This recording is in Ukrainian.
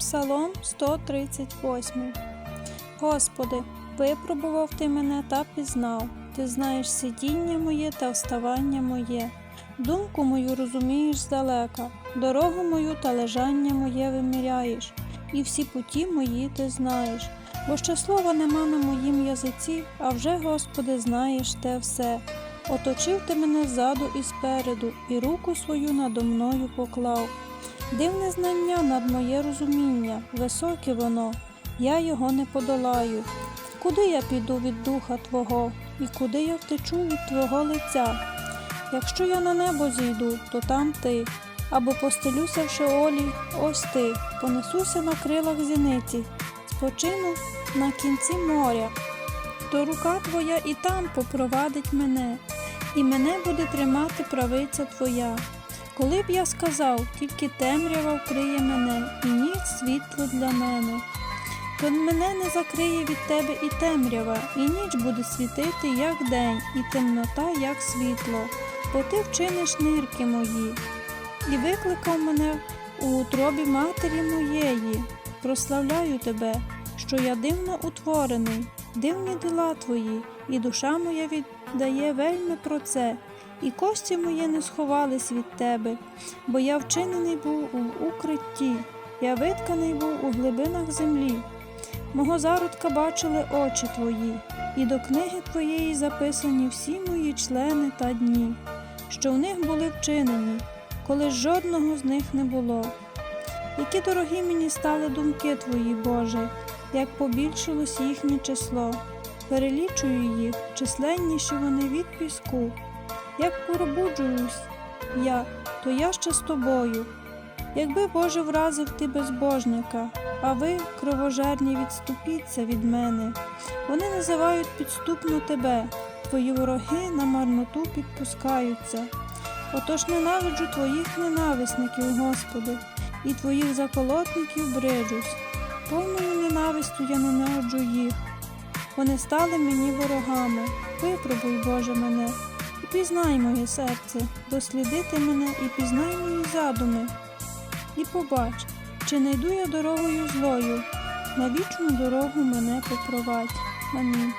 Псалом 138 Господи, випробував ти мене та пізнав. Ти знаєш сидіння моє та вставання моє. Думку мою розумієш здалека, дорогу мою та лежання моє виміряєш, і всі путі мої ти знаєш. Бо ще слова нема на моїм язиці, а вже, Господи, знаєш те все. Оточив ти мене ззаду і спереду, і руку свою надо мною поклав. Дивне знання над моє розуміння, високе воно, я його не подолаю. Куди я піду від духа Твого, і куди я втечу від Твого лиця? Якщо я на небо зійду, то там ти, або постелюся в шеолі, ось ти, понесуся на крилах зіниці, спочину на кінці моря, то рука Твоя і там попровадить мене, і мене буде тримати правиця Твоя. Коли б я сказав, тільки темрява вкриє мене, і ніч світло для мене, то мене не закриє від тебе і темрява, і ніч буде світити, як день, і темнота, як світло, бо ти вчиниш нирки мої, і викликав мене у утробі матері моєї. Прославляю тебе, що я дивно утворений, дивні дела твої, і душа моя віддає вельми про це і кості мої не сховались від тебе, бо я вчинений був у укритті, я витканий був у глибинах землі. Мого зародка бачили очі твої, і до книги твоєї записані всі мої члени та дні, що в них були вчинені, коли жодного з них не було. Які дорогі мені стали думки твої, Боже, як побільшилось їхнє число, перелічую їх, численніші вони від піску. Як пробуджуюсь я, то я ще з тобою. Якби Боже вразив ти безбожника, а ви, кровожерні, відступіться від мене. Вони називають підступно тебе, твої вороги на марноту підпускаються. Отож ненавиджу твоїх ненависників, Господи, і твоїх заколотників бриджусь. Повною ненавистю я ненавиджу їх. Вони стали мені ворогами. Випробуй, Боже, мене. І пізнай моє серце, дослідити мене і пізнай мої задуми. І побач, чи не йду я дорогою злою, на вічну дорогу мене попровадь. Амінь.